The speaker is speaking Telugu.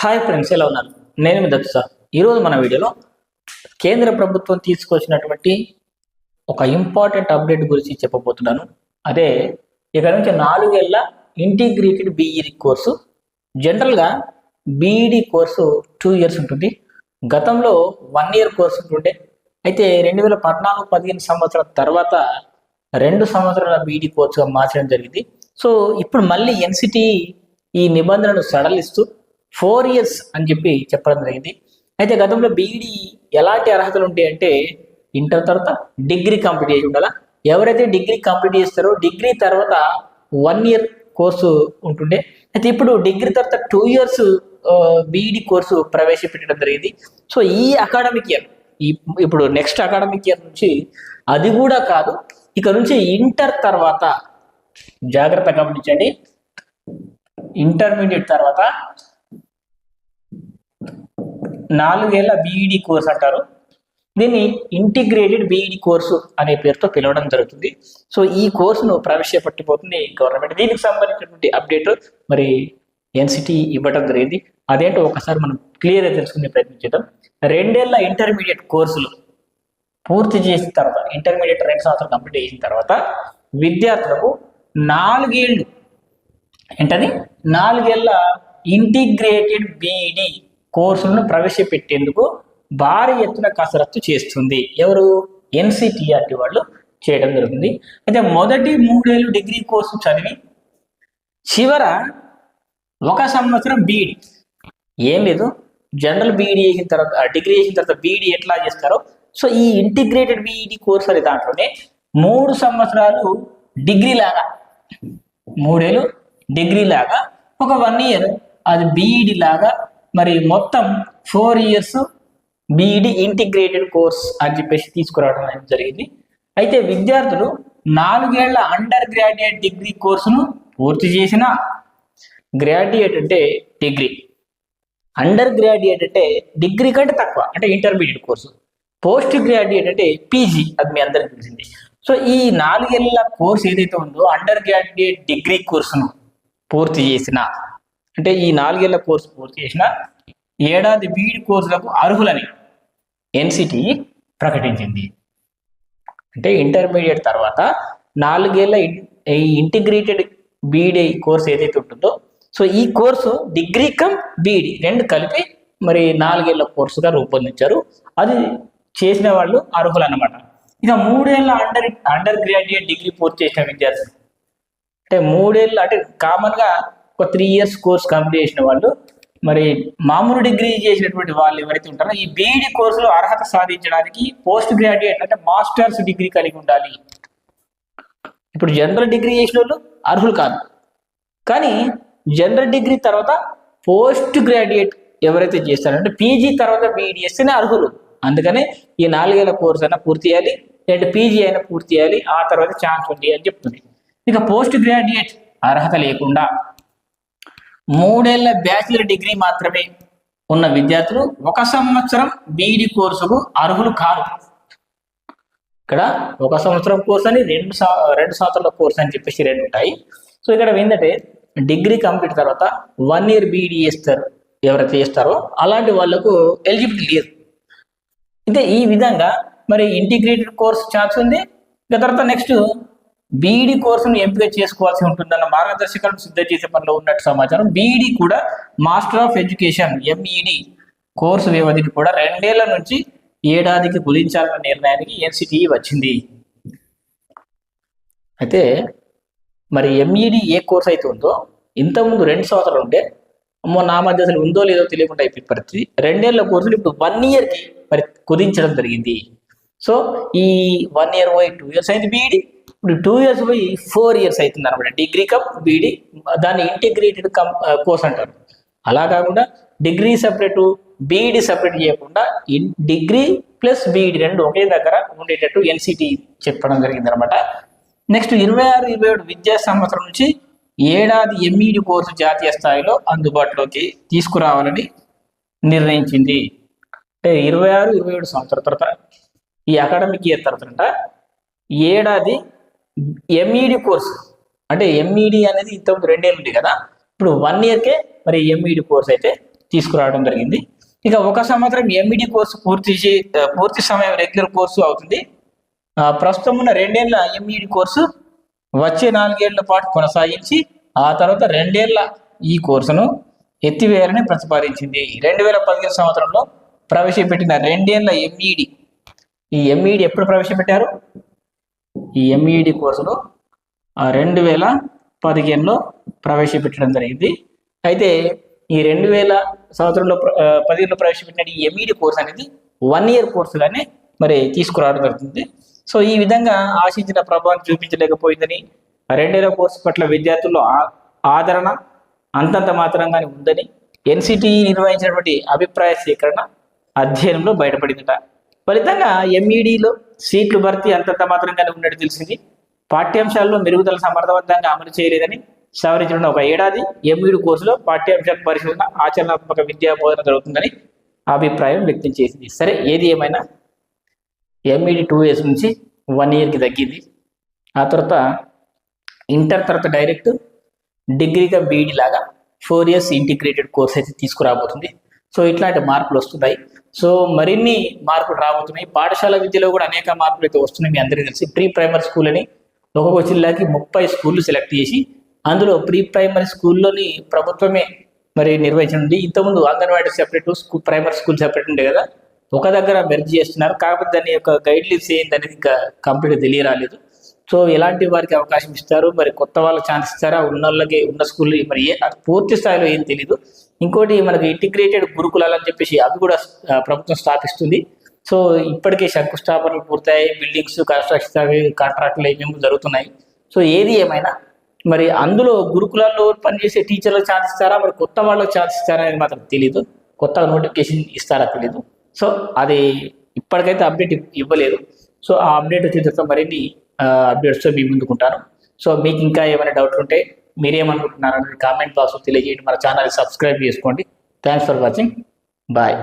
హాయ్ ఫ్రెండ్స్ ఎలా ఉన్నారు? నేను మీ దత్తు సార్. ఈరోజు మన వీడియోలో కేంద్ర ప్రభుత్వం తీసుకొచ్చినటువంటి ఒక ఇంపార్టెంట్ అప్డేట్ గురించి చెప్పబోతున్నాను. అదే ఇక నుంచి నాలుగేళ్ళ ఇంటిగ్రేటెడ్ బీఈడి కోర్సు జనరల్గా బీఈడి కోర్సు టూ ఇయర్స్ ఉంటుంది. గతంలో వన్ ఇయర్ కోర్సు ఉంటుండే. అయితే రెండు వేల పద్నాలుగు పదిహేను సంవత్సరాల తర్వాత రెండు సంవత్సరాల బీఈడి కోర్సుగా మార్చడం జరిగింది. సో ఇప్పుడు మళ్ళీ ఎన్సిటి ఈ నిబంధనను సడలిస్తూ ఫోర్ ఇయర్స్ అని చెప్పి చెప్పడం జరిగింది. అయితే గతంలో బీఈడి ఎలాంటి అర్హతలు ఉంటాయి అంటే ఇంటర్ తర్వాత డిగ్రీ కంప్లీట్ చేసి ఉండాలా? ఎవరైతే డిగ్రీ కంప్లీట్ చేస్తారో డిగ్రీ తర్వాత వన్ ఇయర్ కోర్సు ఉంటుండే. అయితే ఇప్పుడు డిగ్రీ తర్వాత టూ ఇయర్స్ బీఈడి కోర్సు ప్రవేశపెట్టడం జరిగింది. సో ఈ అకాడమిక్ ఇయర్ ఈ ఇప్పుడు నెక్స్ట్ అకాడమిక్ ఇయర్ నుంచి అది కూడా కాదు. ఇక నుంచి ఇంటర్ తర్వాత జాగ్రత్త గమనించండి. ఇంటర్మీడియట్ తర్వాత నాలుగేళ్ళ బీఈడి కోర్స్ అంటారు. దీన్ని ఇంటిగ్రేటెడ్ బీఈడి కోర్సు అనే పేరుతో పిలవడం జరుగుతుంది. సో ఈ కోర్సును ప్రవేశపెట్టిపోతుంది గవర్నమెంట్. దీనికి సంబంధించినటువంటి అప్డేట్ మరి ఎన్సిటీ ఇవ్వడం జరిగింది. అదేంటో ఒకసారి మనం క్లియర్గా తెలుసుకునే ప్రయత్నం చేద్దాం. రెండేళ్ళ ఇంటర్మీడియట్ కోర్సులు పూర్తి చేసిన తర్వాత ఇంటర్మీడియట్ రెండు సంవత్సరాలు కంప్లీట్ చేసిన తర్వాత విద్యార్థులకు నాలుగేళ్ళు ఏంటది? నాలుగేళ్ళ ఇంటిగ్రేటెడ్ బీఈడి కోర్సులను ప్రవేశపెట్టేందుకు భారీ ఎత్తున కసరత్తు చేస్తుంది. ఎవరు? ఎన్సిటిఆర్టి వాళ్ళు చేయడం జరుగుతుంది. అయితే మొదటి మూడేళ్ళు డిగ్రీ కోర్సు చదివి చివర ఒక సంవత్సరం బీఈడి. ఏం లేదు. జనరల్ బీఈడి చేసిన తర్వాత డిగ్రీ చేసిన తర్వాత బీఈడి ఎట్లా చేస్తారో సో ఈ ఇంటిగ్రేటెడ్ బీఈడి కోర్స్ అనే దాంట్లోనే మూడు సంవత్సరాలు డిగ్రీ లాగా మూడేళ్ళు డిగ్రీ లాగా ఒక వన్ ఇయర్ అది బీఈడి లాగా మరి మొత్తం four years BEd integrated course అని చెప్పేసి తీసుకురావడం అనేది జరిగింది. అయితే విద్యార్థులు నాలుగేళ్ళ అండర్ గ్రాడ్యుయేట్ డిగ్రీ కోర్సును పూర్తి చేసిన గ్రాడ్యుయేట్ అంటే డిగ్రీ అండర్ గ్రాడ్యుయేట్ అంటే డిగ్రీ కంటే తక్కువ అంటే ఇంటర్మీడియట్ కోర్సు పోస్ట్ గ్రాడ్యుయేట్ అంటే పీజీ అది మీ అందరికి తెలిసింది. సో ఈ నాలుగేళ్ళ కోర్స్ ఏదైతే ఉందో అండర్ గ్రాడ్యుయేట్ డిగ్రీ కోర్సును పూర్తి చేసిన అంటే ఈ నాలుగేళ్ళ కోర్సు పూర్తి చేసిన ఏడాది బీఈడి కోర్సులకు అర్హులని ఎన్సిటి ప్రకటించింది. అంటే ఇంటర్మీడియట్ తర్వాత నాలుగేళ్ళ ఈ ఇంటిగ్రేటెడ్ బీఈడి కోర్స్ ఏదైతే ఉంటుందో సో ఈ కోర్సు డిగ్రీ కమ్ బీఈడి రెండు కలిపి మరి నాలుగేళ్ళ కోర్సుగా రూపొందించారు. అది చేసిన వాళ్ళు అర్హులు అన్నమాట ఇక మూడేళ్ళ అండర్ అండర్ గ్రాడ్యుయేట్ డిగ్రీ పూర్తి చేసిన విద్యార్థులు. అంటే మూడేళ్ళు అంటే కామన్గా ఒక త్రీ ఇయర్స్ కోర్స్ కంప్లీట్ చేసిన వాళ్ళు మరి మామూలు డిగ్రీ చేసినటువంటి వాళ్ళు ఎవరైతే ఉంటారో ఈ బీఈడి కోర్సులో అర్హత సాధించడానికి పోస్ట్ గ్రాడ్యుయేట్ అంటే మాస్టర్స్ డిగ్రీ కలిగి ఉండాలి. ఇప్పుడు జనరల్ డిగ్రీ చేసిన వాళ్ళు అర్హులు కాదు. కానీ జనరల్ డిగ్రీ తర్వాత పోస్ట్ గ్రాడ్యుయేట్ ఎవరైతే చేస్తారంటే పీజీ తర్వాత బీఈడి చేస్తేనే అర్హులు. అందుకనే ఈ నాలుగేళ్ళ కోర్స్ అయినా పూర్తి చేయాలి లేదంటే పీజీ అయినా పూర్తి చేయాలి ఆ తర్వాత ఛాన్స్ ఉంది అని చెప్తుంది. ఇక పోస్ట్ గ్రాడ్యుయేట్ అర్హత లేకుండా మూడేళ్ళ బ్యాచిలర్ డిగ్రీ మాత్రమే ఉన్న విద్యార్థులు ఒక సంవత్సరం బీఈడి కోర్సుకు అర్హులు కారు. ఇక్కడ ఒక సంవత్సరం కోర్స్ అని రెండు రెండు సంవత్సరాల కోర్స్ అని చెప్పేసి రెండు ఉంటాయి. సో ఇక్కడ ఏంటంటే డిగ్రీ కంప్లీట్ తర్వాత వన్ ఇయర్ బీఈడి చేస్తారు. ఎవరైతే చేస్తారో అలాంటి వాళ్ళకు ఎలిజిబిలిటీ లేదు. అయితే ఈ విధంగా మరి ఇంటిగ్రేటెడ్ కోర్స్ ఛాన్స్ ఉంది. తర్వాత నెక్స్ట్ బీఈడి కోర్సును ఎంపిక చేసుకోవాల్సి ఉంటుందన్న మార్గదర్శకాలను సిద్ధం చేసే పనిలో ఉన్నట్టు సమాచారం. బీఈడి కూడా master of education MEd course వ్యవధిని కూడా రెండేళ్ళ నుంచి ఏడాదికి కుదించాలన్న నిర్ణయానికి ఎన్సిటి వచ్చింది. అయితే మరి ఎంఈడి ఏ కోర్స్ అయితే ఉందో ఇంతకుముందు రెండు సంవత్సరాలు ఉంటే అమ్మో నా మధ్య అసలు ఉందో లేదో తెలియకుండా అయిపోయి పరిస్థితి. రెండేళ్ళ కోర్సులు ఇప్పుడు వన్ ఇయర్కి మరి కుదించడం జరిగింది. సో ఈ వన్ ఇయర్ పోయి టూ ఇయర్స్ అయింది బీఈడి ఇప్పుడు టూ ఇయర్స్ పోయి ఫోర్ ఇయర్స్ అవుతుంది అనమాట. డిగ్రీ కమ్ బీఈడి దాన్ని ఇంటిగ్రేటెడ్ కమ్ కోర్స్ అంటారు. అలా కాకుండా డిగ్రీ సపరేటు బీఈడి సపరేట్ చేయకుండా ఇన్ డిగ్రీ ప్లస్ బీఈడి రెండు ఒకే దగ్గర ఉండేటట్టు ఎన్సిటి చెప్పడం జరిగింది అనమాట. నెక్స్ట్ ఇరవై ఆరు ఇరవై ఏడు విద్యా సంవత్సరం నుంచి ఏడాది ఎంఈడి కోర్సు జాతీయ స్థాయిలో అందుబాటులోకి తీసుకురావాలని నిర్ణయించింది. అంటే ఇరవై ఆరు ఇరవై ఏడు సంవత్సరాల తర్వాత ఈ అకాడమిక్ ఇయర్ తర్వాత ఏడాది ఎంఈడి కోర్సు అంటే ఎంఈడి అనేది ఇంతకుముందు రెండేళ్ళు ఉంది కదా? ఇప్పుడు వన్ ఇయర్కే మరి ఎంఈడి కోర్స్ అయితే తీసుకురావడం జరిగింది. ఇక ఒక సంవత్సరం ఎంఈడి కోర్సు పూర్తి చే- పూర్తి సమయం రెగ్యులర్ కోర్సు అవుతుంది. ప్రస్తుతం ఉన్న రెండేళ్ళ ఎంఈడి కోర్సు వచ్చే నాలుగేళ్ళ పాటు కొనసాగించి ఆ తర్వాత రెండేళ్ళ ఈ కోర్సును ఎత్తివేయాలని ప్రతిపాదించింది. రెండు వేల పదిహేను సంవత్సరంలో ప్రవేశపెట్టిన రెండేళ్ళ ఎంఈడి ఈ ఎంఈడి ఎప్పుడు ప్రవేశపెట్టారు? ఈ ఎంఈడి కోర్సును ఆ రెండు వేల పదిహేనులో ప్రవేశపెట్టడం జరిగింది. అయితే ఈ రెండు వేల సంవత్సరంలో పదిహేనులో ప్రవేశపెట్టిన ఈ ఎంఈడి కోర్స్ అనేది వన్ ఇయర్ కోర్సుగానే మరి తీసుకురావడం జరుగుతుంది. సో ఈ విధంగా ఆశించిన ప్రభావం చూపించలేకపోయిందని రెండేళ్ళ కోర్సు పట్ల విద్యార్థుల్లో ఆ- ఆదరణ అంతంత మాత్రంగానే ఉందని ఎన్సిటి నిర్వహించినటువంటి అభిప్రాయ సేకరణ అధ్యయనంలో బయటపడిందట. ఫలితంగా ఎంఈడిలో సీట్లు భర్తీ అంతంత మాత్రంగానే ఉన్నట్టు తెలిసింది. పాఠ్యాంశాల్లో మెరుగుదల సమర్థవంతంగా అమలు చేయలేదని సవరించిన ఒక ఏడాది ఎంఈడి కోర్సులో పాఠ్యాంశాల పరిశోధన ఆచరణాత్మక విద్యా బోధన జరుగుతుందని అభిప్రాయం వ్యక్తం చేసింది. సరే ఏది ఏమైనా? ఎంఈడి టూ ఇయర్స్ నుంచి వన్ ఇయర్కి తగ్గింది. ఆ తర్వాత ఇంటర్ తర్వాత డైరెక్ట్ డిగ్రీగా బీఈడి లాగా ఫోర్ ఇయర్స్ ఇంటిగ్రేటెడ్ కోర్స్ అయితే తీసుకురాబోతుంది. సో ఇట్లాంటి మార్పులు వస్తున్నాయి. సో మరిన్ని మార్పులు రాబోతున్నాయి. పాఠశాల విద్యలో కూడా అనేక మార్పులు అయితే వస్తున్నాయి మీ అందరికీ తెలిసి. ప్రీ ప్రైమరీ స్కూల్ అని ఒక్కొక్క జిల్లాకి ముప్పై స్కూళ్ళు సెలెక్ట్ చేసి అందులో ప్రీ ప్రైమరీ స్కూల్లోని ప్రభుత్వమే మరి నిర్వహించనుంది ఇంతకుముందు anganwadi separate school primary school separate ఉండే కదా ఒక దగ్గర మెర్జ్ చేస్తున్నారు. కాకపోతే దాని యొక్క గైడ్ లైన్స్ ఏంటి అనేది ఇంకా కంప్లీట్ తెలియరాలేదు. సో ఎలాంటి వారికి అవకాశం ఇస్తారు? మరి కొత్త వాళ్ళకి ఛాన్స్ ఇస్తారా? ఉన్న వాళ్ళకి ఉన్న స్కూల్ మరి ఏ పూర్తి స్థాయిలో ఏం తెలియదు ఇంకోటి మనకి ఇంటిగ్రేటెడ్ గురుకులాలు అని చెప్పేసి అవి కూడా ప్రభుత్వం స్థాపిస్తుంది. సో ఇప్పటికే శంకుస్థాపనలు పూర్తయ్యాయి. బిల్డింగ్స్ కన్స్ట్రక్షన్ అవి కాంట్రాక్టులు ఏమేమి జరుగుతున్నాయి? సో ఏది ఏమైనా మరి అందులో గురుకులాల్లో పనిచేసే టీచర్లకు ఛాన్స్ ఇస్తారా? మరి కొత్త వాళ్ళకి ఛాన్స్ ఇస్తారా అనేది మాత్రం తెలియదు కొత్త నోటిఫికేషన్ ఇస్తారా తెలియదు సో అది ఇప్పటికైతే అప్డేట్ ఇవ్వలేదు. సో ఆ అప్డేట్ వచ్చిన తర్వాత మరిన్ని అప్డేట్స్తో మీ ముందుకుంటాను. సో మీకు ఇంకా ఏమైనా డౌట్లు ఉంటే మీరేమనుకుంటున్నారు అనేది కామెంట్ బాక్స్లో తెలియజేయండి. మన ఛానల్ సబ్స్క్రైబ్ చేసుకోండి. Thanks for watching bye